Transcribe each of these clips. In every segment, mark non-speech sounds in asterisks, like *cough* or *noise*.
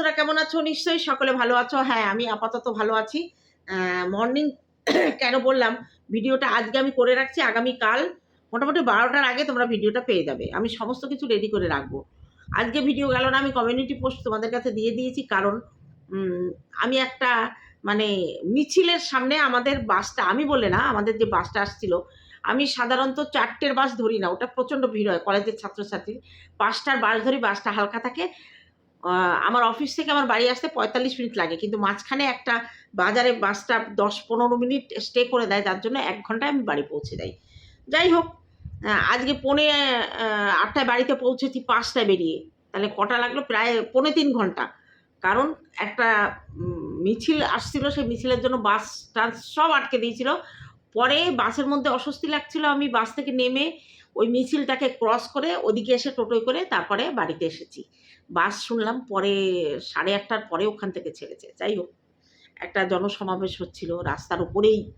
বন্ধুরা কেমন আছো? নিশ্চয়ই সকলে ভালো আছো। হ্যাঁ আমি আপাতত ভালো আছি। মর্নিং *coughs* কেন বললাম? ভিডিওটা আজকে আমি করে রাখছি। আগামী কাল মোটামুটি বারোটার আগে তোমরা ভিডিওটা পেয়ে যাবে। আমি সমস্ত কিছু রেডি করে রাখব। আজকে ভিডিও গেল না, আমি কমিউনিটি পোস্ট তোমাদের কাছে দিয়ে দিয়েছি। কারণ আমি একটা মানে মিছিলের সামনে আমাদের বাসটা, আমি বলে না, আমাদের যে বাসটা আসছিল, আমি সাধারণত চারটের বাস ধরি না। ওটা প্রচণ্ড ভিড় হয়। কলেজের ছাত্রছাত্রী, পাঁচটার বাস ধরি, বাসটা হালকা থাকে। আমার অফিস থেকে আমার বাড়ি আসতে পঁয়তাল্লিশ মিনিট লাগে, কিন্তু মাঝখানে একটা বাজারে বাসটা দশ পনেরো মিনিট স্টে করে দেয় যার জন্য এক ঘন্টায় আমি বাড়ি পৌঁছে যাই যাই হোক আজকে পৌনে আটটায় বাড়িতে পৌঁছেছি, পাঁচটায় বেরিয়ে। তাহলে কটা লাগল? প্রায় পৌনে তিন ঘণ্টা। কারণ একটা মিছিল আসছিল, সেই মিছিলের জন্য বাস টাস সব আটকে দিয়েছিল। পরে বাসের মধ্যে অস্বস্তি লাগছিল, আমি বাস থেকে নেমে ওই মিছিলটাকে ক্রস করে ওদিকে এসে টোটোয় করে তারপরে বাড়িতে এসেছি। বাস শুনলাম পরে সাড়ে আটটার পরে ওখান থেকে ছেড়েছে। যাই হোক, একটা জনসমাবেশ হচ্ছিল রাস্তার উপরেই।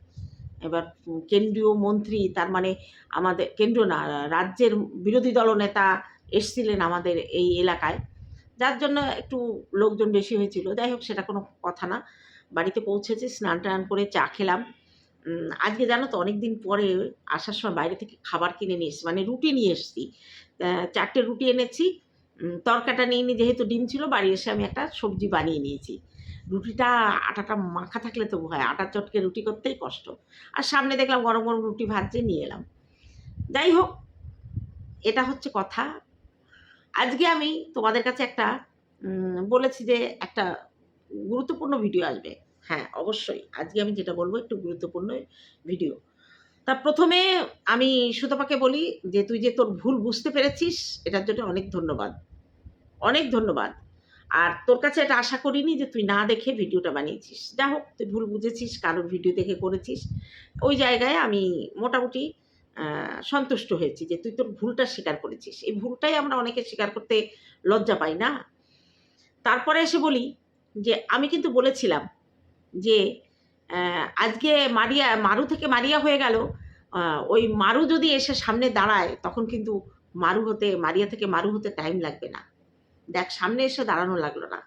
এবার কেন্দ্রীয় মন্ত্রী তার মানে আমাদের কেন্দ্রীয় না, রাজ্যের বিরোধী দলনেতা এসছিলেন আমাদের এই এলাকায়। যার জন্য একটু লোকজন বেশি হয়েছিল। যাই হোক, সেটা কোনো কথা না। বাড়িতে পৌঁছেছি, স্নান টান করে চা খেলাম। আজকে জানো তো অনেক দিন পরে আসার সময় বাইরে থেকে খাবার কিনে নিয়ে এসেছি মানে রুটি নিয়ে এসেছি। চারটে রুটি এনেছি তরকাটা নিয়ে নিই যেহেতু ডিম ছিল, বাড়ি এসে আমি একটা সবজি বানিয়ে নিয়েছি। রুটিটা আটাটা মাখা থাকলে তবু হয় আটার চটকে রুটি করতেই কষ্ট। আর সামনে দেখলাম গরম গরম রুটি ভাজছে, নিয়ে এলাম। যাই হোক, এটা হচ্ছে কথা। আজকে আমি তোমাদের কাছে একটা বলেছি যে একটা গুরুত্বপূর্ণ ভিডিও আসবে। হ্যাঁ অবশ্যই। আজকে আমি যেটা বলব একটু গুরুত্বপূর্ণ ভিডিও। তা প্রথমে আমি সুতপাকে বলি যে, তুই যে তোর ভুল বুঝতে পেরেছিস, এটার জন্য অনেক ধন্যবাদ। অনেক ধন্যবাদ। আর তোর কাছে এটা আশা করিনি যে, তুই না দেখে ভিডিওটা বানিয়েছিস। যা হোক, তুই ভুল বুঝেছিস, কারোর ভিডিও দেখে করেছিস, ওই জায়গায় আমি মোটামুটি সন্তুষ্ট হয়েছি যে, তুই তোর ভুলটা স্বীকার করেছিস। এই ভুলটাই আমরা অনেকে স্বীকার করতে লজ্জা পাই না। তারপরে এসে বলি যে, আমি কিন্তু বলেছিলাম যে আজকে মারিয়া, মারু থেকে মারিয়া হয়ে গেল। ওই মারু যদি এসে সামনে দাঁড়ায়, তখন কিন্তু মারু হতে, মারিয়া থেকে মারু হতে টাইম লাগবে না। দেখ, সামনে এসে দাঁড়ানো লাগল না।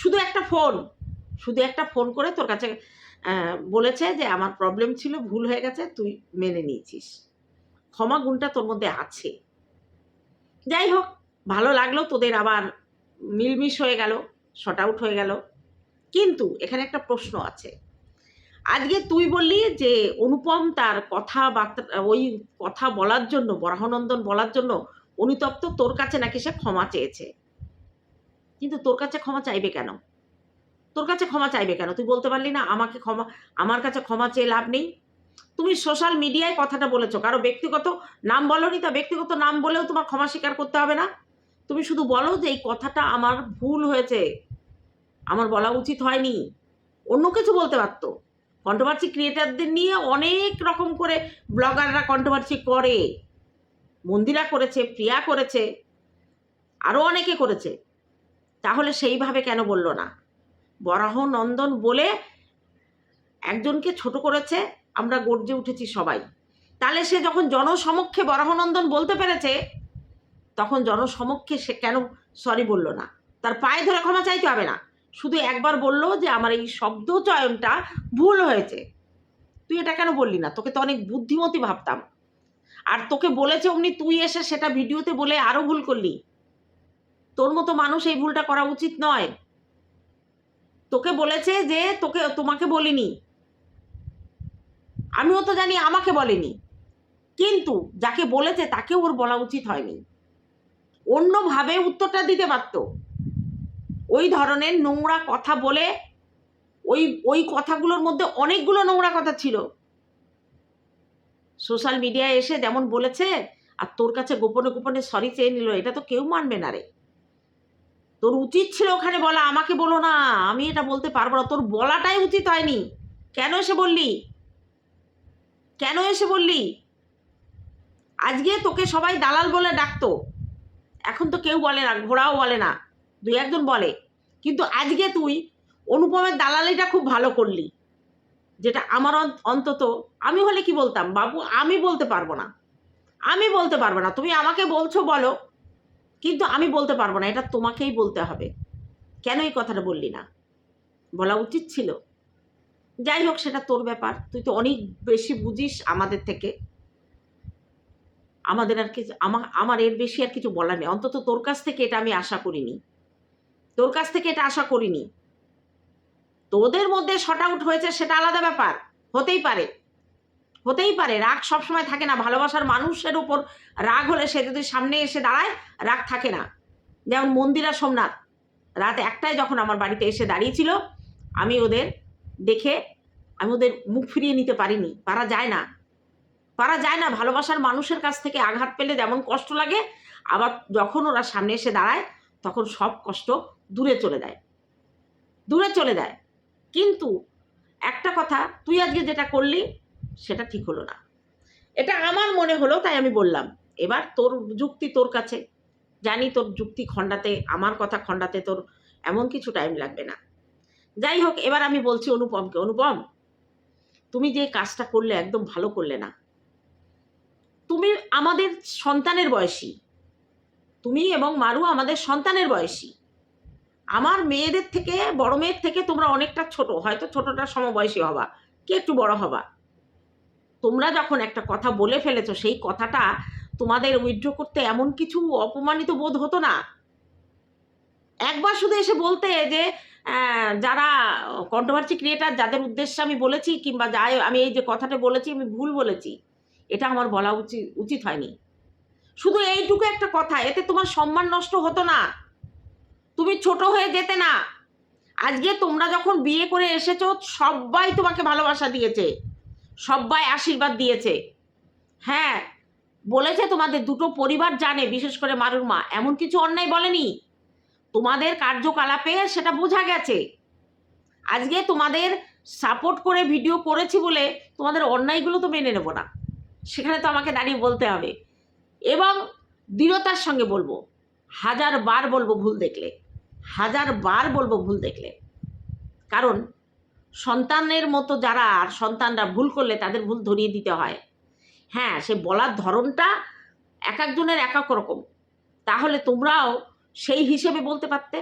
শুধু একটা ফোন শুধু একটা ফোন করে তোর কাছে বলেছে যে, আমার প্রবলেম ছিল, ভুল হয়ে গেছে, তুই মেনে নিয়েছিস। ক্ষমা গুণটা তোর মধ্যে আছে। যাই হোক, ভালো লাগল তোদের আবার মিলমিশ হয়ে গেল শর্ট আউট হয়ে গেল। কিন্তু এখানে একটা প্রশ্ন আছে। আজকে তুই বললি যে অনুপম তার কথাবার্তা, ওই কথা বলার জন্য, বরাহনন্দন বলার জন্য অনুতপ্ত, তোর কাছে নাকি সে ক্ষমা চেয়েছে? কিন্তু তোর কাছে ক্ষমা চাইবে কেন? তোর কাছে ক্ষমা চাইবে কেন? তুই বলতে পারলি না, আমাকে ক্ষমা, আমার কাছে ক্ষমা চেয়ে লাভ নেই। তুমি সোশ্যাল মিডিয়ায় কথাটা বলেছ, কারও ব্যক্তিগত নাম বলনি তা, ব্যক্তিগত নাম বলেও তোমার ক্ষমা স্বীকার করতে হবে না? তুমি শুধু বলো যে এই কথাটা আমার ভুল হয়েছে। আমার বলা উচিত হয়নি। অন্য কিছু বলতে পারতো। কন্ট্রোভার্সি ক্রিয়েটারদের নিয়ে অনেক রকম করে ব্লগাররা কন্ট্রোভার্সি করে। মন্দিরা করেছে, প্রিয়া করেছে আরও অনেকে করেছে। তাহলে সেইভাবে কেন বলল না? বরাহ নন্দন বলে একজনকে ছোট করেছে, আমরা গর্জে উঠেছি সবাই। তাহলে সে যখন জনসমক্ষে বরাহনন্দন বলতে পেরেছে, তখন জনসমক্ষে সে কেন সরি বলল না? তার পায়ে ধরে ক্ষমা চাইতে হবে না। শুধু একবার বলল যে আমার এই শব্দ চয়নটা ভুল হয়েছে। তুই এটা কেন বললি না? তোকে তো অনেক বুদ্ধিমতী ভাবতাম। আর তোকে বলেছে অমনি তুই এসে সেটা ভিডিওতে বলে আরও ভুল করলি। তোর মতো মানুষ এই ভুলটা করা উচিত নয়। তোকে বলেছে যে তোকে, তোমাকে বলিনি। আমিও তো জানি আমাকে বলেনি। কিন্তু যাকে বলেছে তাকেও ওর বলা উচিত হয়নি। অন্যভাবে উত্তরটা দিতে পারতো। ওই ধরনের নোংরা কথা বলে, ওই ওই কথাগুলোর মধ্যে অনেকগুলো নোংরা কথা ছিল। সোশ্যাল মিডিয়ায় এসে যেমন বলেছে, আর তোর কাছে গোপনে গোপনে সরি চেয়ে নিল, এটা তো কেউ মানবে না রে। তোর উচিত ছিল ওখানে বলা, আমাকে বলো না, আমি এটা বলতে পারব না। তোর বলাটাই উচিত হয়নি। কেন এসে বললি? কেন এসে বললি? আজকে তোকে সবাই দালাল বলে ডাকতো। এখন তো কেউ বলে না, ঘোড়াও বলে না। দুই একজন বলে। কিন্তু আজকে তুই অনুপমের দালালিটা খুব ভালো করলি, যেটা আমার অন্ত- অন্তত আমি হলে কি বলতাম, বাবু, আমি বলতে পারব না। আমি বলতে পারব না, তুমি আমাকে বলছো বলো, কিন্তু আমি বলতে পারব না, এটা তোমাকেই বলতে হবে। কেন এই কথাটা বললি না? বলা উচিত ছিল। যাই হোক, সেটা তোর ব্যাপার, তুই তো অনেক বেশি বুঝিস আমাদের থেকে। আমাদের আর কিছু আমার আমার এর বেশি আর কিছু বলার নেই, অন্তত তোর কাছ থেকে এটা আমি আশা করিনি। তোর কাছ থেকে এটা আশা করিনি। তোদের মধ্যে শর্ট আউট হয়েছে সেটা আলাদা ব্যাপার। হতেই পারে। হতেই পারে। রাগ সবসময় থাকে না। ভালোবাসার মানুষের উপর রাগ হলে সে যদি সামনে এসে দাঁড়ায়, রাগ থাকে না। যেমন মন্দিরা সোমনাথ, রাত একটায় যখন আমার বাড়িতে এসে দাঁড়িয়েছিল, আমি ওদের দেখে, আমি ওদের মুখ ফিরিয়ে নিতে পারিনি। পারা যায় না। পারা যায় না। ভালোবাসার মানুষের কাছ থেকে আঘাত পেলে যেমন কষ্ট লাগে, আবার যখন ওরা সামনে এসে দাঁড়ায়, তখন সব কষ্ট দূরে চলে দেয়। দূরে চলে দেয়। কিন্তু একটা কথা, তুই আজকে যেটা করলি, সেটা ঠিক হলো না। এটা আমার মনে হলো, তাই আমি বললাম। এবার তোর যুক্তি তোর কাছে। জানি তোর যুক্তি খণ্ডাতে, আমার কথা খণ্ডাতে তোর এমন কিছু টাইম লাগবে না। যাই হোক, এবার আমি বলছি অনুপমকে, অনুপম, তুমি যে কাজটা করলে একদম ভালো করলে না। তুমি আমাদের সন্তানের বয়সী। তুমি এবং মারু আমাদের সন্তানের বয়সী। আমার মেয়েদের থেকে, বড় মেয়ের থেকে তোমরা অনেকটা ছোট, হয়তো ছোটটা সমবয়সী হবা, কি একটু বড় হবা? তোমরা যখন একটা কথা বলে ফেলেছো, সেই কথাটা তোমাদের উইথড্র করতে এমন কিছু অপমানিত বোধ হতো না? একবার শুধু এসে বলতে যে যারা কন্ট্রোভার্সি ক্রিয়েটার যাদের উদ্দেশ্যে আমি বলেছি কিংবা যাই, আমি এই যে কথাটা বলেছি, আমি ভুল বলেছি, এটা আমার বলা উচিত উচিত হয়নি। শুধু এইটুকু একটা কথা, এতে তোমার সম্মান নষ্ট হতো না। তুমি ছোট হয়ে যেতে না। আজকে তোমরা যখন বিয়ে করে এসেছ সবাই তোমাকে ভালোবাসা দিয়েছে। সবাই আশীর্বাদ দিয়েছে। হ্যাঁ বলেছে তোমাদের দুটো পরিবার জানে, বিশেষ করে মারুর মা। এমন কিছু অন্যায় বলেনি? তোমাদের কার্যকলাপে সেটা বোঝা গেছে। আজকে তোমাদের সাপোর্ট করে ভিডিও করেছি বলে তোমাদের অন্যায়গুলো তো মেনে নেব না। সেখানে তো আমাকে দাঁড়িয়ে বলতে হবে। এবং দৃঢ়তার সঙ্গে বলব হাজার বার বলব ভুল দেখলে। হাজার বার বলব ভুল দেখলে। কারণ সন্তানের মতো যারা আর সন্তানরা ভুল করলে তাদের ভুল ধরিয়ে দিতে হয়। হ্যাঁ সে বলার ধরনটা এক একজনের এক এক রকম। তাহলে তোমরাও সেই হিসেবে বলতে পারতে।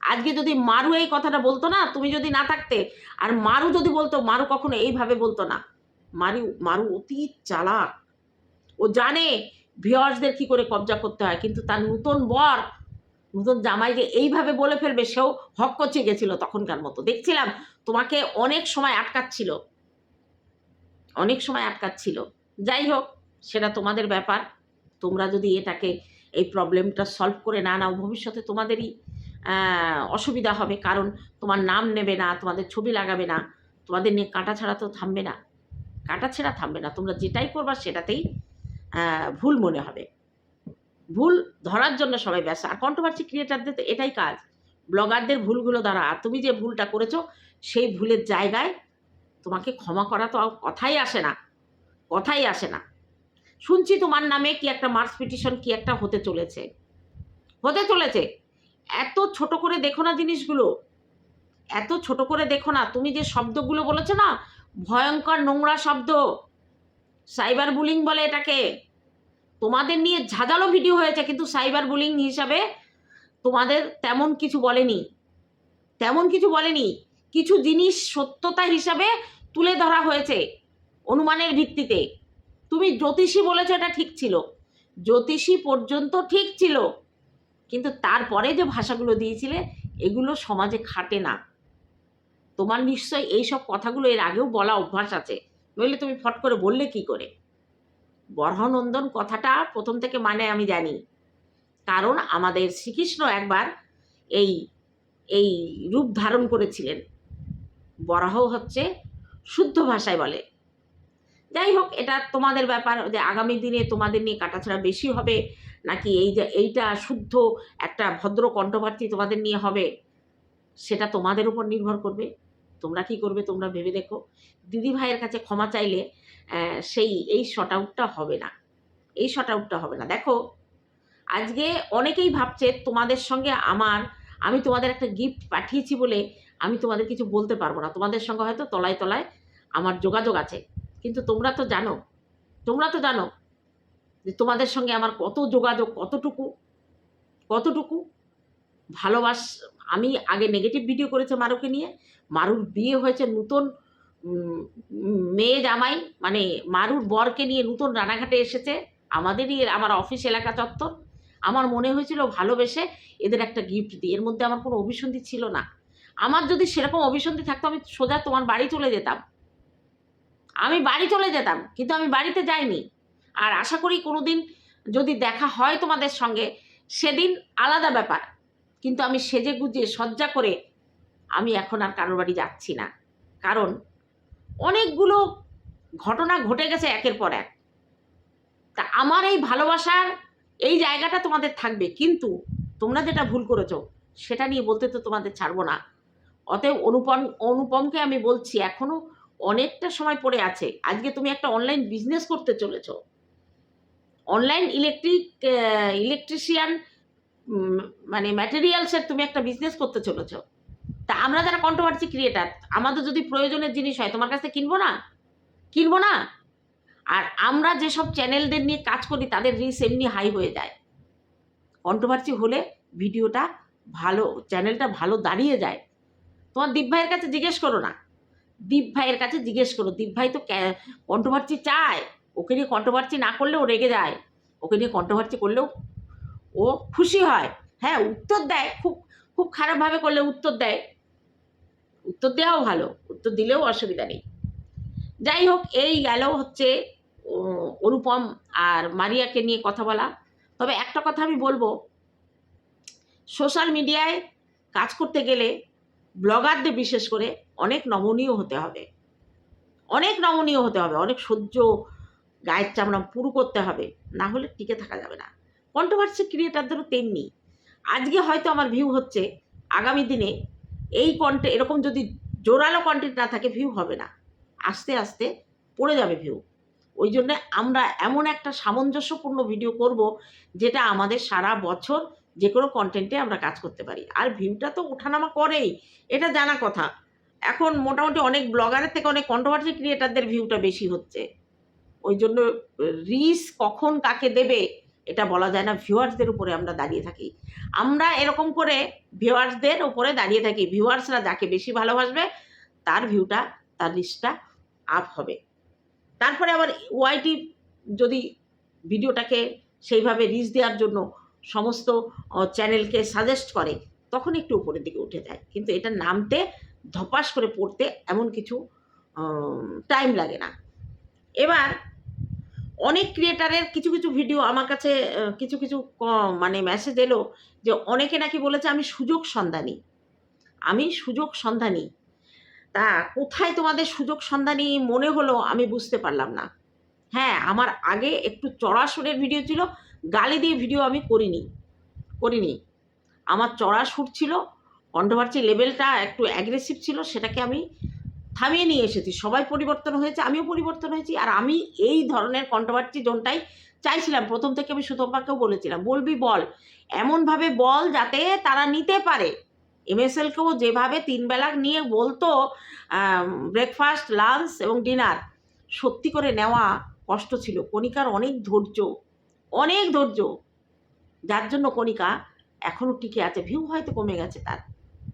আজকে যদি মারু এই কথাটা বলতো না, তুমি যদি না থাকতে, আর মারু যদি বলতো, মারু কখনো এইভাবে বলতো না। মারু মারু অতি চালাক। ও জানে ভিওয়ার্সদের কি করে কবজা করতে হয়, কিন্তু তার নূতন বর নতুন জামাই যে এইভাবে বলে ফেলবে, সেও হক কচে গেছিল তখনকার মতো। দেখছিলাম তোমাকে অনেক সময় আটকাচ্ছিল। অনেক সময় আটকাচ্ছিল। যাই হোক, সেটা তোমাদের ব্যাপার। তোমরা যদি এটাকে, এই প্রবলেমটা সলভ করে না নাও, ভবিষ্যতে তোমাদেরই অসুবিধা হবে। কারণ তোমার নাম নেবে না, তোমাদের ছবি লাগাবে না, তোমাদের নিয়ে কাটা ছাড়া তো থামবে না। কাটা ছেঁড়া থামবে না। তোমরা যেটাই করবা সেটাতেই ভুল মনে হবে। ভুল ধরার জন্য সবাই ব্যস্ত। আর কন্ট্রোভার্সি ক্রিয়েটারদের তো এটাই কাজ। ব্লগারদের ভুলগুলো দ্বারা, আর তুমি যে ভুলটা করেছ, সেই ভুলের জায়গায় তোমাকে ক্ষমা করা তো কথাই আসে না। কথাই আসে না। শুনছি তোমার নামে কি একটা মার্কস পিটিশন কি একটা হতে চলেছে। হতে চলেছে। এত ছোট করে দেখো না জিনিসগুলো। এত ছোট করে দেখো না। তুমি যে শব্দগুলো বলেছ না, ভয়ঙ্কর নোংরা শব্দ। সাইবার বুলিং বলে এটাকে। তোমাদের নিয়ে ঝাঁঝালো ভিডিও হয়েছে, কিন্তু সাইবার বুলিং হিসাবে তোমাদের তেমন কিছু বলেনি। তেমন কিছু বলেনি। কিছু জিনিস সত্যতা হিসাবে তুলে ধরা হয়েছে অনুমানের ভিত্তিতে। তুমি জ্যোতিষী বলেছ, এটা ঠিক ছিল। জ্যোতিষী পর্যন্ত ঠিক ছিল। কিন্তু তারপরে যে ভাষাগুলো দিয়েছিলে, এগুলো সমাজে খাটে না। তোমার নিশ্চয়ই এইসব কথাগুলো এর আগেও বলা অভ্যাস আছে। নইলে তুমি ফট করে বললে কি করে? বরহনন্দন কথাটা প্রথম থেকে মানে আমি জানি। কারণ আমাদের শ্রীকৃষ্ণ একবার এই এই রূপ ধারণ করেছিলেন। বরাহ হচ্ছে শুদ্ধ ভাষায় বলে। যাই হোক, এটা তোমাদের ব্যাপার, যে আগামী দিনে তোমাদের নিয়ে কাটাছাড়া বেশি হবে নাকি এই যে, এইটা শুদ্ধ একটা ভদ্র কণ্ঠপ্রার্থী তোমাদের নিয়ে হবে, সেটা তোমাদের উপর নির্ভর করবে। তোমরা কি করবে তোমরা ভেবে দেখো। দিদি ভাইয়ের কাছে ক্ষমা চাইলে সেই, এই শর্ট আউটটা হবে না। এই শর্ট আউটটা হবে না। দেখো, আজকে অনেকেই ভাবছে তোমাদের সঙ্গে আমার, আমি তোমাদের একটা গিফট পাঠিয়েছি বলে আমি তোমাদের কিছু বলতে পারব না। তোমাদের সঙ্গে হয়তো তলায় তলায় আমার যোগাযোগ আছে। কিন্তু তোমরা তো জানো, তোমরা তো জানো যে তোমাদের সঙ্গে আমার কত যোগাযোগ, কতটুকু কতটুকু ভালোবাস, আমি আগে নেগেটিভ ভিডিও করেছে মারুকে নিয়ে। মারুর বিয়ে হয়েছে নতুন মেয়ে জামাই মানে মারুর বরকে নিয়ে নূতন রানাঘাটে এসেছে। আমাদেরই আমার অফিস এলাকা চত্বর। আমার মনে হয়েছিল ভালোবেসে এদের একটা গিফট দিই। এর মধ্যে আমার কোনো অভিসন্ধি ছিল না। আমার যদি সেরকম অভিসন্ধি থাকতো, আমি সোজা তোমার বাড়ি চলে যেতাম। আমি বাড়ি চলে যেতাম, কিন্তু আমি বাড়িতে যাইনি। আর আশা করি কোনো দিন যদি দেখা হয় তোমাদের সঙ্গে, সেদিন আলাদা ব্যাপার। কিন্তু আমি সেজে গুজে সজ্জা করে আমি এখন আর কারোর বাড়ি যাচ্ছি না। কারণ অনেকগুলো ঘটনা ঘটে গেছে একের পর এক। তা আমার এই ভালোবাসার এই জায়গাটা তোমাদের থাকবে, কিন্তু তোমরা যেটা ভুল করেছ সেটা নিয়ে বলতে তো তোমাদের ছাড়বো না। অতএব অনুপম, অনুপমকে আমি বলছি, এখনও অনেকটা সময় পড়ে আছে। আজকে তুমি একটা অনলাইন বিজনেস করতে চলেছ। অনলাইন ইলেকট্রিক ইলেকট্রিশিয়ান মানে ম্যাটেরিয়ালসের তুমি একটা বিজনেস করতে চলেছো। আমরা যারা কন্ট্রোভার্সি ক্রিয়েটার আমাদের যদি প্রয়োজনের জিনিস হয়, তোমার কাছে কিনবো না? কিনবো না? আর আমরা যেসব চ্যানেলদের নিয়ে কাজ করি, তাদের রিস এমনি হাই হয়ে যায়। কন্ট্রোভার্সি হলে ভিডিওটা ভালো চ্যানেলটা ভালো দাঁড়িয়ে যায়। তোমার দীপ ভাইয়ের কাছে জিজ্ঞেস করো না। দীপ ভাইয়ের কাছে জিজ্ঞেস করো, দীপ ভাই তো কন্ট্রোভার্সি চায়? ওকে নিয়ে কন্ট্রোভার্সি না করলেও রেগে যায়। ওকে নিয়ে কন্ট্রোভার্সি করলেও ও খুশি হয়। হ্যাঁ উত্তর দেয়, খুব খুব খারাপভাবে করলে উত্তর দেয়। উত্তর দেওয়াও ভালো, উত্তর দিলেও অসুবিধা নেই। যাই হোক, এই গেল হচ্ছে অনুপম আর মারিয়াকে নিয়ে কথা বলা। তবে একটা কথা আমি বলব, সোশ্যাল মিডিয়ায় কাজ করতে গেলে ব্লগারদের বিশেষ করে অনেক নমনীয় হতে হবে। অনেক নমনীয় হতে হবে, অনেক সহ্য গায়ের চামড়া পুরু করতে হবে, না হলে টিকে থাকা যাবে না। কন্ট্রোভার্সি ক্রিয়েটারদেরও তেমনি। আজকে হয়তো আমার ভিউ হচ্ছে, আগামী দিনে এই কন্টে এরকম যদি জোরালো কন্টেন্ট না থাকে ভিউ হবে না। আস্তে আস্তে পড়ে যাবে ভিউ ওই জন্যে আমরা এমন একটা সামঞ্জস্যপূর্ণ ভিডিও করব, যেটা আমাদের সারা বছর যে কোনো কন্টেন্টে আমরা কাজ করতে পারি। আর ভিউটা তো ওঠানামা করেই। এটা জানা কথা। এখন মোটামুটি অনেক ব্লগারের থেকে অনেক কন্ট্রোভার্সি ক্রিয়েটারদের ভিউটা বেশি হচ্ছে। ওই জন্য রিস কখন কাকে দেবে এটা বলা যায় না ভিউয়ার্সদের উপরে আমরা দাঁড়িয়ে থাকি। আমরা এরকম করে ভিউয়ার্সদের উপরে দাঁড়িয়ে থাকি। ভিউয়ার্সরা যাকে বেশি ভালোবাসবে, তার ভিউটা তার রিচটা আপ হবে। তারপরে আবার ওয়াইটি যদি ভিডিওটাকে সেইভাবে রিচ দেওয়ার জন্য সমস্ত চ্যানেলকে সাজেস্ট করে, তখন একটু উপরের দিকে উঠে যায়। কিন্তু এটা নামতে, ধপাস করে পড়তে এমন কিছু টাইম লাগে না। এবার অনেক ক্রিয়েটারের কিছু কিছু ভিডিও আমার কাছে কিছু কিছু মানে মেসেজ এলো যে অনেকে নাকি বলেছে আমি সুযোগ সন্ধানী। আমি সুযোগ সন্ধানী। তা কোথায় তোমাদের সুযোগ সন্ধানী মনে হলো আমি বুঝতে পারলাম না। হ্যাঁ আমার আগে একটু চড়া সুরের ভিডিও ছিল, গালি দিয়ে ভিডিও আমি করিনি করিনি। আমার চড়া সুর ছিল কন্ট্রোভার্সি লেভেলটা একটু অ্যাগ্রেসিভ ছিল, সেটাকে আমি থামিয়ে নিয়ে এসেছি। সবাই পরিবর্তন হয়েছে, আমিও পরিবর্তন হয়েছি, আর আমি এই ধরনের কন্ট্রোভার্সি জোনটাই চাইছিলাম। প্রথম থেকে আমি সুতপাকেও বলেছিলাম, বলবি বল, এমনভাবে বল যাতে তারা নিতে পারে। এমএসএলকেও যেভাবে তিন বেলা নিয়ে বলতো ব্রেকফাস্ট লাঞ্চ এবং ডিনার সত্যি করে নেওয়া কষ্ট ছিল। কণিকার অনেক ধৈর্য অনেক ধৈর্য। যার জন্য কণিকা এখনও টিকে আছে। ভিউ হয়তো কমে গেছে তার।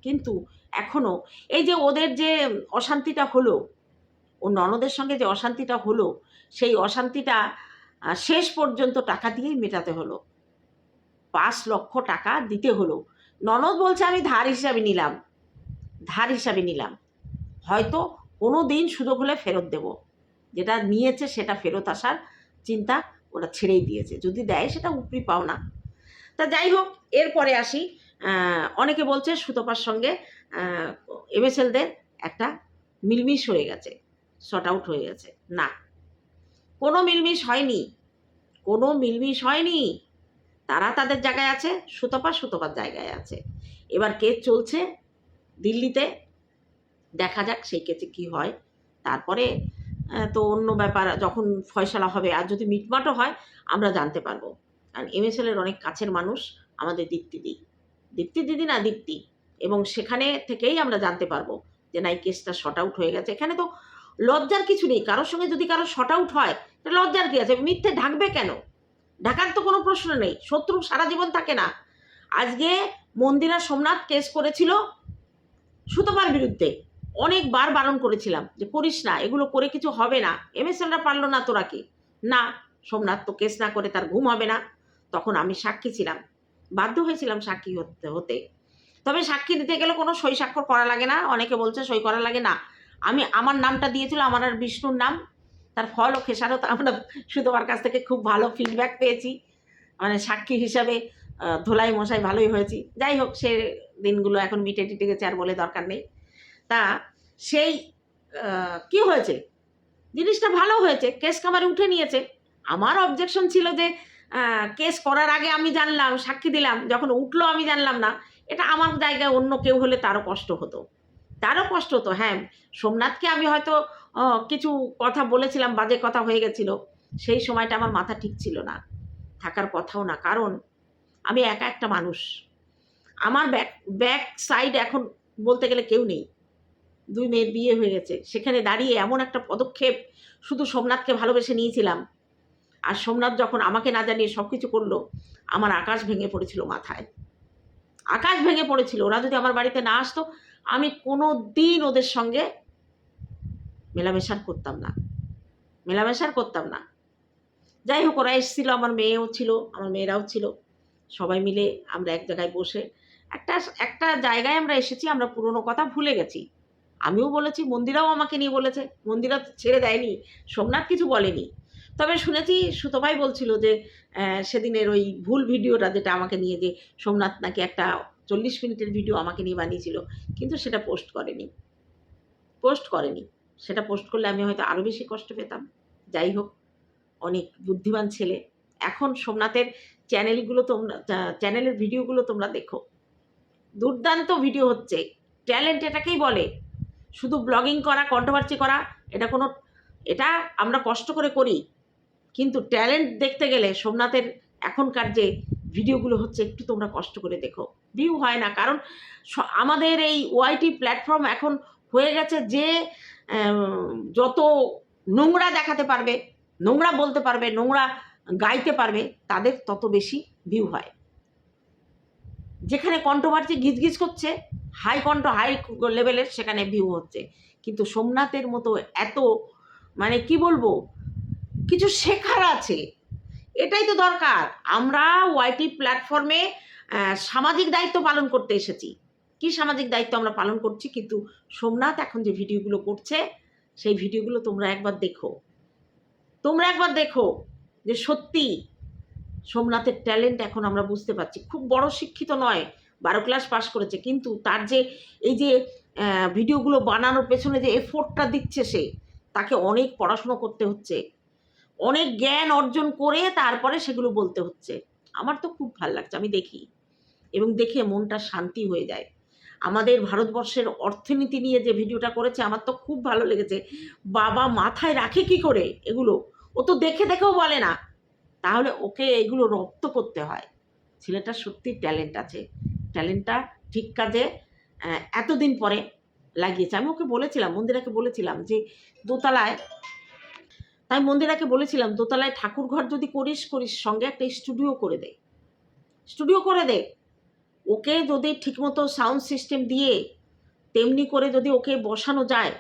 কিন্তু এখনও এই যে ওদের যে অশান্তিটা হলো, ও ননদের সঙ্গে যে অশান্তিটা হলো, সেই অশান্তিটা শেষ পর্যন্ত টাকা দিয়েই মেটাতে হলো। পাঁচ লক্ষ টাকা দিতে হলো। ননদ বলছে, আমি ধার হিসাবে নিলাম। ধার হিসাবে নিলাম। হয়তো কোনো দিন সুযোগ হলে ফেরত দেব। যেটা নিয়েছে সেটা ফেরত আসার চিন্তা ওরা ছেড়েই দিয়েছে। যদি দেয় সেটা উপরি পাও না। তা যাই হোক, এরপরে আসি। অনেকে বলছে সুতপার সঙ্গে এমএসএলদের একটা মিলমিশ হয়ে গেছে শর্ট আউট হয়ে গেছে। না, কোনো মিলমিশ হয়নি, কোনো মিলমিশ হয়নি। তারা তাদের জায়গায় আছে, সুতপা সুতপার জায়গায় আছে। এবার কেস চলছে দিল্লিতে, দেখা যাক সেই কেসে কী হয়। তারপরে তো অন্য ব্যাপার, যখন ফয়সলা হবে, আর যদি মিটমাটও হয়, আমরা জানতে পারব। কারণ এমএসএলের অনেক কাছের মানুষ আমাদের দীপ্তি দি দীপ্তি দিদি না দীপ্তি। এবং সেখানে থেকেই আমরা জানতে পারব যে না, এই কেসটা শর্ট আউট হয়ে গেছে। এখানে তো লজ্জার কিছু নেই। কারোর সঙ্গে যদি কারও শর্ট আউট হয় তা লজ্জার কি আছে? মিথ্যে ঢাকবে কেন? ঢাকার তো কোনো প্রশ্ন নেই। শত্রু সারা জীবন থাকে না। আজকে মন্দিরা সোমনাথ কেস করেছিল সুতপার বিরুদ্ধে। অনেকবার বারণ করেছিলাম যে, করিস না, এগুলো করে কিছু হবে না। এমএসএলরা পারল না তোরা কি না, সোমনাথ তো কেস না করে তার ঘুম হবে না। তখন আমি সাক্ষী ছিলাম। বাধ্য হয়েছিলাম সাক্ষী হতে হতে। তবে সাক্ষী দিতে গেলে কোনো সই স্বাক্ষর করা লাগে না, অনেকে বলছে সই করা লাগে না। আমি, আমার নামটা দিয়েছিল, আমার আর বিষ্ণুর নাম, তার ফল ও খেসারত আমরা সুতোবার কাছ থেকে খুব ভালো ফিডব্যাক পেয়েছি। মানে সাক্ষী হিসাবে ধোলাই মশাই ভালোই হয়েছি। যাই হোক, সে দিনগুলো এখন মিটে টিটে গেছে আর বলে দরকার নেই। তা সেই কি হয়েছে? জিনিসটা ভালো হয়েছে, কেস কামারে উঠে নিয়েছে। আমার অবজেকশন ছিল যে কেস করার আগে আমি জানলাম, সাক্ষী দিলাম, যখন উঠল আমি জানলাম না। এটা আমার জায়গায় অন্য কেউ হলে তারও কষ্ট হতো। তারও কষ্ট হতো হ্যাঁ। সোমনাথকে আমি হয়তো কিছু কথা বলেছিলাম, বাজে কথা হয়ে গেছিল। সেই সময়টা আমার মাথা ঠিক ছিল না। থাকার কথাও না, কারণ আমি একা একটা মানুষ। আমার ব্যাক ব্যাক সাইড এখন বলতে গেলে কেউ নেই। দুই মেয়ের বিয়ে হয়ে গেছে। সেখানে দাঁড়িয়ে এমন একটা পদক্ষেপ শুধু সোমনাথকে ভালোবেসে নিয়েছিলাম। আর সোমনাথ যখন আমাকে না জানিয়ে সব কিছু করল, আমার আকাশ ভেঙে পড়েছিল মাথায়। আকাশ ভেঙে পড়েছিল। ওরা যদি আমার বাড়িতে না আসতো, আমি কোনো দিন ওদের সঙ্গে মেলামেশার করতাম না। মেলামেশার করতাম না। যাই হোক, ওরা এসেছিল, আমার মেয়েও ছিল, আমার মেয়েরাও ছিল। সবাই মিলে আমরা এক জায়গায় বসে একটা একটা জায়গায় আমরা এসেছি, আমরা পুরনো কথা ভুলে গেছি। আমিও বলেছি, মন্দিরাও আমাকে নিয়ে বলেছে। মন্দিরা ছেড়ে দেয়নি। সোমনাথ কিছু বলেনি। তবে শুনেছি সুতোভাই বলছিল যে সেদিনের ওই ভুল ভিডিওটা যেটা আমাকে নিয়ে যে সোমনাথ নাকি একটা চল্লিশ মিনিটের ভিডিও আমাকে নিয়ে বানিয়েছিল, কিন্তু সেটা পোস্ট করেনি। পোস্ট করেনি। সেটা পোস্ট করলে আমি হয়তো আরও বেশি কষ্ট পেতাম। যাই হোক, অনেক বুদ্ধিমান ছেলে। এখন সোমনাথের চ্যানেলগুলো তোমরা, চ্যানেলের ভিডিওগুলো তোমরা দেখো। দুর্দান্ত ভিডিও হচ্ছে। ট্যালেন্ট এটাকেই বলে। শুধু ব্লগিং করা কন্ট্রোভার্সি করা, এটা কোনো, এটা আমরা কষ্ট করে করি। কিন্তু ট্যালেন্ট দেখতে গেলে সোমনাথের এখনকার যে ভিডিওগুলো হচ্ছে, একটু তোমরা কষ্ট করে দেখো। ভিউ হয় না, কারণ আমাদের এই ওয়াইটি প্ল্যাটফর্ম এখন হয়ে গেছে যে যত নোংরা দেখাতে পারবে, নোংরা বলতে পারবে, নোংরা গাইতে পারবে, তাদের তত বেশি ভিউ হয়। যেখানে কন্ট্রোভার্সি গিজগিজ করছে, হাই কন্ট হাই লেভেলের সেখানে ভিউ হচ্ছে। কিন্তু সোমনাথের মতো এত মানে কি বলব কিছু শেখার আছে। এটাই তো দরকার। আমরা ওয়াইটি প্ল্যাটফর্মে সামাজিক দায়িত্ব পালন করতে এসেছি। কি সামাজিক দায়িত্ব আমরা পালন করছি? কিন্তু সোমনাথ এখন যে ভিডিওগুলো করছে, সেই ভিডিওগুলো তোমরা একবার দেখো। তোমরা একবার দেখো যে সত্যি সোমনাথের ট্যালেন্ট এখন আমরা বুঝতে পারছি। খুব বড় শিক্ষিত নয়, বারো ক্লাস পাশ করেছে। কিন্তু তার যে, এই যে ভিডিওগুলো বানানোর পেছনে যে এফোর্টটা দিচ্ছে সে, তাকে অনেক পড়াশুনো করতে হচ্ছে। অনেক জ্ঞান অর্জন করে তারপরে সেগুলো বলতে হচ্ছে। আমার তো খুব ভালো লাগছে, আমি দেখি। এবং দেখে মনটা শান্তি হয়ে যায়। আমাদের ভারতবর্ষের অর্থনীতি নিয়ে যে ভিডিওটা করেছে, আমার তো খুব ভালো লেগেছে। বাবা মাথায় রাখে কি করে এগুলো? ও তো দেখে দেখেও বলে না। তাহলে ওকে এগুলো রপ্ত করতে হয়। ছেলেটা সত্যি ট্যালেন্ট আছে। ট্যালেন্টটা ঠিক কাজে এতদিন পরে লাগিয়েছে। আমি ওকে বলেছিলাম, মন্দিরাকে বলেছিলাম যে দোতলায় তাই মন্দিরাকে বলেছিলাম, দোতলায় ঠাকুর ঘর যদি করিস করিস, সঙ্গে একটা স্টুডিও করে দে। স্টুডিও করে দে। ওকে যদি ঠিকমতো সাউন্ড সিস্টেম দিয়ে তেমনি করে যদি ওকে বসানো যায়,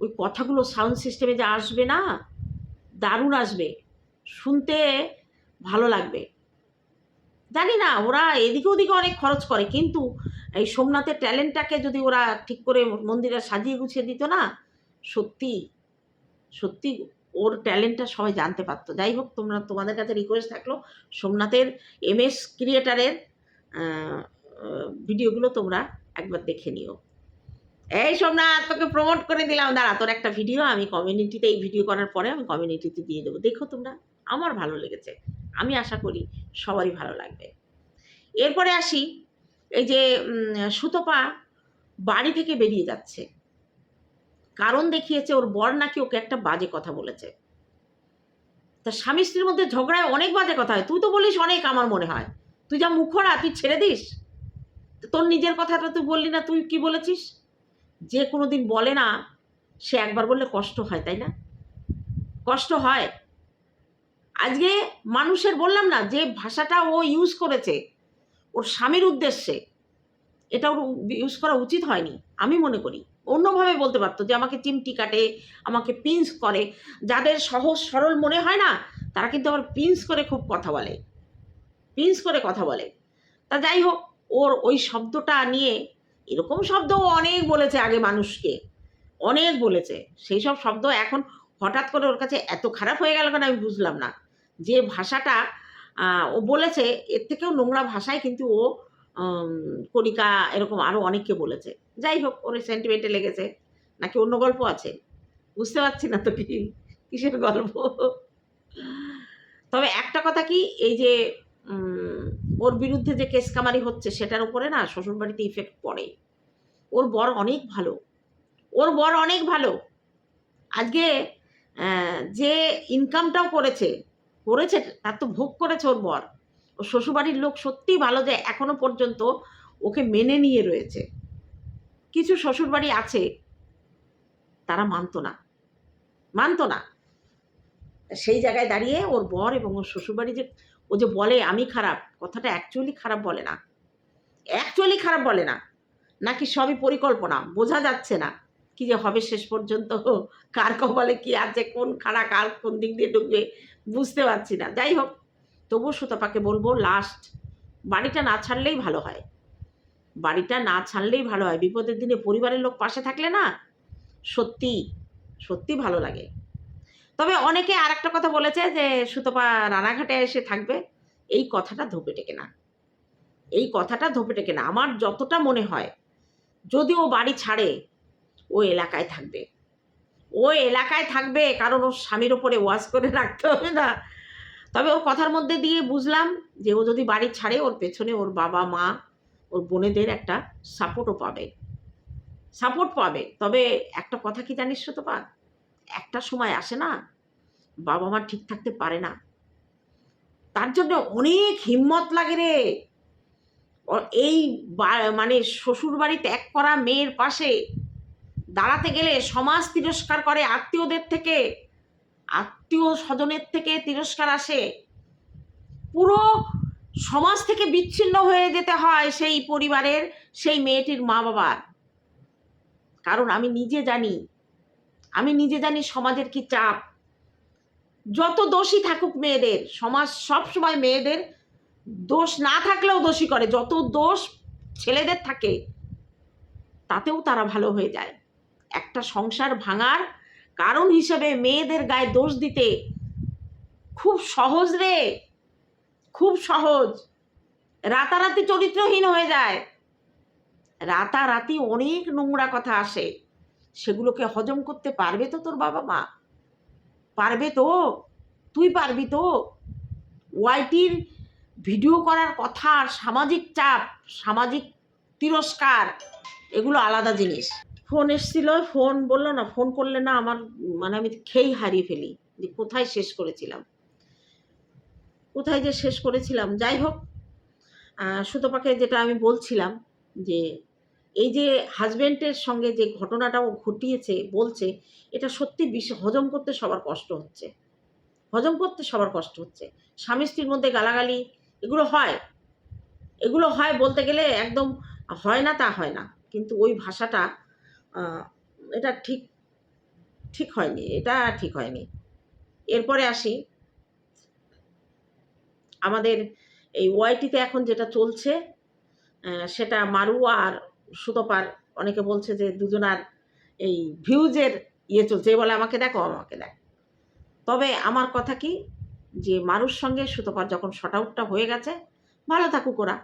ওই কথাগুলো সাউন্ড সিস্টেমে যে আসবে না, দারুণ আসবে। শুনতে ভালো লাগবে। জানি না, ওরা এদিকে ওদিকে অনেক খরচ করে, কিন্তু এই সোমনাথের ট্যালেন্টটাকে যদি ওরা ঠিক করে মন্দিরে সাজিয়ে গুছিয়ে দিত না, সত্যি সত্যি ওর ট্যালেন্টটা সবাই জানতে পারতো। যাই হোক তোমরা, তোমাদের কাছে রিকোয়েস্ট থাকল সোমনাথের এম এস ক্রিয়েটারের ভিডিওগুলো তোমরা একবার দেখে নিও। এই সোমনাথ, তোকে প্রমোট করে দিলাম। দাঁড়া, তোর একটা ভিডিও আমি কমিউনিটিতে এই ভিডিও করার পরে আমি কমিউনিটিতে দিয়ে দেবো। দেখো তোমরা, আমার ভালো লেগেছে। আমি আশা করি সবারই ভালো লাগবে। এরপরে আসি, এই যে সুতপা বাড়ি থেকে বেরিয়ে যাচ্ছে। কারণ দেখিয়েছে, ওর বর নাকি ওকে একটা বাজে কথা বলেছে। তা স্বামী স্ত্রীর মধ্যে ঝগড়ায় অনেক বাজে কথা হয়। তুই তো বলিস অনেক আমার মনে হয়। তুই যা মুখরা, তুই ছেড়ে দিস। তোর নিজের কথাটা তুই বললি না, তুই কি বলেছিস? যে কোনো দিন বলে না, সে একবার বললে কষ্ট হয়, তাই না? কষ্ট হয়। আজকে মানুষের বললাম না, যে ভাষাটা ও ইউজ করেছে, ওর স্বামীর উদ্দেশ্যে, এটা ওর ইউজ করা উচিত হয়নি, আমি মনে করি। অন্যভাবে বলতে পারতো যে আমাকে চিমটি কাটে, আমাকে পিঞ্চ করে। যাদের সহজ সরল মনে হয় না, তারা কিন্তু আবার পিঞ্চ করে খুব কথা বলে। পিঞ্চ করে কথা বলে। তা যাই হোক, ওর ওই শব্দটা নিয়ে এরকম শব্দ অনেক বলেছে আগে মানুষকে। অনেক বলেছে। সেই সব শব্দ এখন হঠাৎ করে ওর কাছে এত খারাপ হয়ে গেল কেন আমি বুঝলাম না। যে ভাষাটা ও বলেছে, এর থেকেও নোংরা ভাষায় কিন্তু ও কণিকা এরকম আরও অনেককে বলেছে। যাই হোক, ওর সেন্টিমেন্টে লেগেছে, নাকি অন্য গল্প আছে? বুঝতে পারছি না তো কি, কিসের গল্প? তবে একটা কথা কি, এই যে ওর বিরুদ্ধে যে কেস কামারি হচ্ছে, সেটার উপরে না শ্বশুরবাড়িতে ইফেক্ট পড়ে ওর বর অনেক ভালো। ওর বর অনেক ভালো। আজকে যে ইনকামটাও করেছে করেছে, তার তো ভোগ করেছে ওর বর। শ্বশুরবাড়ির লোক সত্যিই ভালো যে এখনও পর্যন্ত ওকে মেনে নিয়ে রয়েছে। কিছু শ্বশুরবাড়ি আছে, তারা মানতো না। মানতো না। সেই জায়গায় দাঁড়িয়ে ওর বর এবং ওর শ্বশুরবাড়ি যে, ও যে বলে, আমি খারাপ, কথাটা অ্যাকচুয়ালি খারাপ বলে না। অ্যাকচুয়ালি খারাপ বলে না। নাকি সবই পরিকল্পনা, বোঝা যাচ্ছে না কি যে হবে শেষ পর্যন্ত, কার কপালে কি আছে, কোন খাড়া কার কোন দিক দিয়ে ঢুকবে, বুঝতে পারছি না। যাই হোক তবুও সুতপাকে বলব লাস্ট বাড়িটা না ছাড়লেই ভালো হয়। বাড়িটা না ছাড়লেই ভালো হয়। বিপদের দিনে পরিবারের লোক পাশে থাকলে না সত্যি সত্যি ভালো লাগে। তবে অনেকে আর একটা কথা বলেছে যে, সুতপা রানাঘাটে এসে থাকবে, এই কথাটা ধোপে টেকে না। এই কথাটা ধোপে টেকে না। আমার যতটা মনে হয়, যদি ও বাড়ি ছাড়ে, ও এলাকায় থাকবে। ও এলাকায় থাকবে, কারণ ওর স্বামীর ওপরে ওয়াশ করে রাখতে হবে না। তবে ওর কথার মধ্যে দিয়ে বুঝলাম যে ও যদি বাড়ি ছাড়ে, ওর পেছনে ওর বাবা, মা, ওর বোনেদের একটা সাপোর্টও পাবে। সাপোর্ট পাবে। তবে একটা কথা কি জানিস তো পা একটা সময় আসে না, বাবা মা ঠিক থাকতে পারে না। তার জন্য অনেক হিম্মত লাগে রে। এই মানে শ্বশুর বাড়ি ত্যাগ করা মেয়ের পাশে দাঁড়াতে গেলে সমাজ তিরস্কার করে আত্মীয়দের থেকে। আত্মীয় স্বজনের থেকে তিরস্কার আসে। পুরো সমাজ থেকে বিচ্ছিন্ন হয়ে যেতে হয় সেই পরিবারের, সেই মেয়েটির মা বাবার কারণ আমি নিজে জানি, আমি নিজে জানি সমাজের কি চাপ। যত দোষী থাকুক মেয়েদের, সমাজ সব সময় মেয়েদের দোষ না থাকলেও দোষী করে। যত দোষ ছেলেদের থাকে, তাতেও তারা ভালো হয়ে যায়। একটা সংসার ভাঙার কারণ হিসেবে মেয়েদের গায়ে দোষ দিতে খুব সহজ রে। খুব সহজ। রাতারাতি চরিত্রহীন হয়ে যায়। রাতারাতি অনেক নোংরা কথা আসে। সেগুলোকে হজম করতে পারবে তো তোর বাবা মা? পারবে তো। তুই পারবি তো। ওয়াইটির ভিডিও করার কথা, সামাজিক চাপ, সামাজিক তিরস্কার, এগুলো আলাদা জিনিস। ফোন এসছিল, ফোন বলল, না, ফোন করলে না আমার মানে আমি খেই হারিয়ে ফেলি। যে কোথায় শেষ করেছিলাম? কোথায় যে শেষ করেছিলাম? যাই হোক সুতপাকে যেটা আমি বলছিলাম যে, এই যে হাজব্যান্ডের সঙ্গে যে ঘটনাটা ও ঘটিয়েছে, বলছে, এটা সত্যি বিষ, হজম করতে সবার কষ্ট হচ্ছে। হজম করতে সবার কষ্ট হচ্ছে। স্বামী স্ত্রীর মধ্যে গালাগালি, এগুলো হয়। এগুলো হয় বলতে গেলে একদম হয় না তা হয় না। কিন্তু ওই ভাষাটা এটা ঠিক ঠিক হয়নি, এটা ঠিক হয়নি। এরপরে আসি, আমাদের এই ওয়াইটিতে এখন যেটা চলছে সেটা মারু আর সুতপার, অনেকে বলছে যে দুজনার এই ভিউজের ইয়ে চলছে বলে আমাকে দেখো আমাকে দেখ। তবে আমার কথা কি, যে মারুর সঙ্গে সুতপার যখন শট আউটটা হয়ে গেছে, ভালো থাকুক ওরা।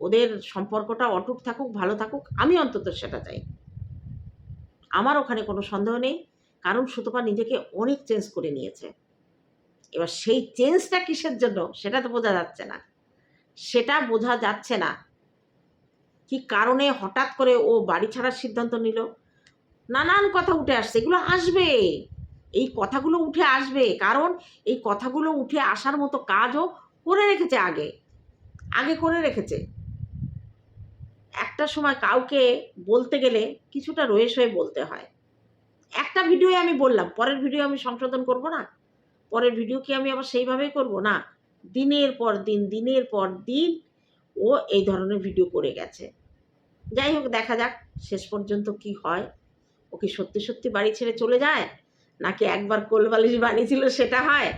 ওদের সম্পর্কটা অটুট থাকুক, ভালো থাকুক, আমি অন্তত সেটা চাই। আমার ওখানে কোনো সন্দেহ নেই। কারণ সুতপা নিজেকে অনেক চেঞ্জ করে নিয়েছে। এবার সেই চেঞ্জটা কিসের জন্য সেটা তো বোঝা যাচ্ছে না। সেটা বোঝা যাচ্ছে না কি কারণে হঠাৎ করে ও বাড়ি ছাড়ার সিদ্ধান্ত নিল। নানান কথা উঠে আসছে, এগুলো আসবে। এই কথাগুলো উঠে আসবে, কারণ এই কথাগুলো উঠে আসার মতো কাজও করে রেখেছে আগে। আগে করে রেখেছে। একটা সময় কাউকে বলতে গেলে কিছুটা রয়েস হয়ে বলতে হয়। একটা ভিডিওয়ে আমি বললাম, পরের ভিডিও আমি সংশোধন করব না? পরের ভিডিও কি আমি আবার সেইভাবেই করব? না, দিনের পর দিন, দিনের পর দিন ও এই ধরনের ভিডিও করে গেছে। যাই হোক, দেখা যাক শেষ পর্যন্ত কি হয়। ও কি সত্যি সত্যি বাড়ি ছেড়ে চলে যায়? নাকি একবার কোলবালিশ বানিয়েছিল সেটা হয়?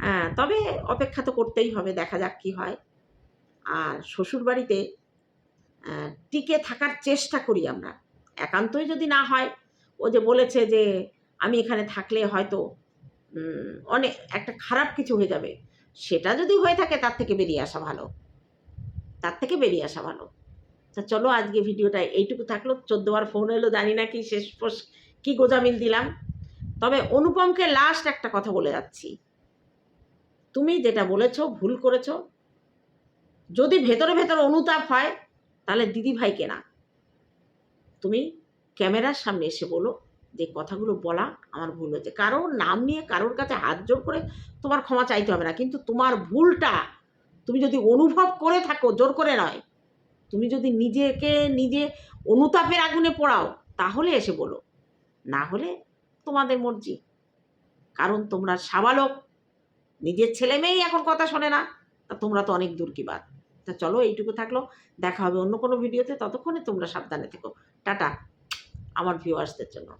হ্যাঁ তবে অপেক্ষা তো করতেই হবে, দেখা যাক কি হয়। আর শ্বশুর বাড়িতে টিকে থাকার চেষ্টা করি আমরা। একান্তই যদি না হয়, ও যে বলেছে যে আমি এখানে থাকলে হয়তো অনেক, একটা খারাপ কিছু হয়ে যাবে। সেটা যদি হয়ে থাকে, তার থেকে বেরিয়ে আসা ভালো। তার থেকে বেরিয়ে আসা ভালো। তা চলো, আজকে ভিডিওটা এইটুকু থাকল। চোদ্দবার ফোন এলো, জানি না কি শেষ কি গোজামিল দিলাম। তবে অনুপমকে লাস্ট একটা কথা বলে যাচ্ছি। তুমি যেটা বলেছ, ভুল করেছ। যদি ভেতরে ভেতরে অনুতাপ হয় তাহলে দিদি ভাইকে না? তুমি ক্যামেরার সামনে এসে বলো যে কথাগুলো বলা আমার ভুল হয়েছে। কারোর নাম নিয়ে কারোর কাছে হাত জোর করে তোমার ক্ষমা চাইতে হবে না। কিন্তু তোমার ভুলটা তুমি যদি অনুভব করে থাকো, জোর করে নয়, তুমি যদি নিজেকে নিজে অনুতাপের আগুনে পোড়াও, তাহলে এসে বলো। না হলে তোমাদের মর্জি। কারণ তোমরা সাবালক, নিজের ছেলে মেয়েই এখন কথা শোনে না। তা তোমরা তো অনেক দূর কি বাদ তা চলো এইটুকু থাকল। দেখা হবে অন্য কোনো ভিডিওতে ততক্ষণে তোমরা সাবধানে থেকো। টাটা, আমার ভিউয়ার্সদের জন্য।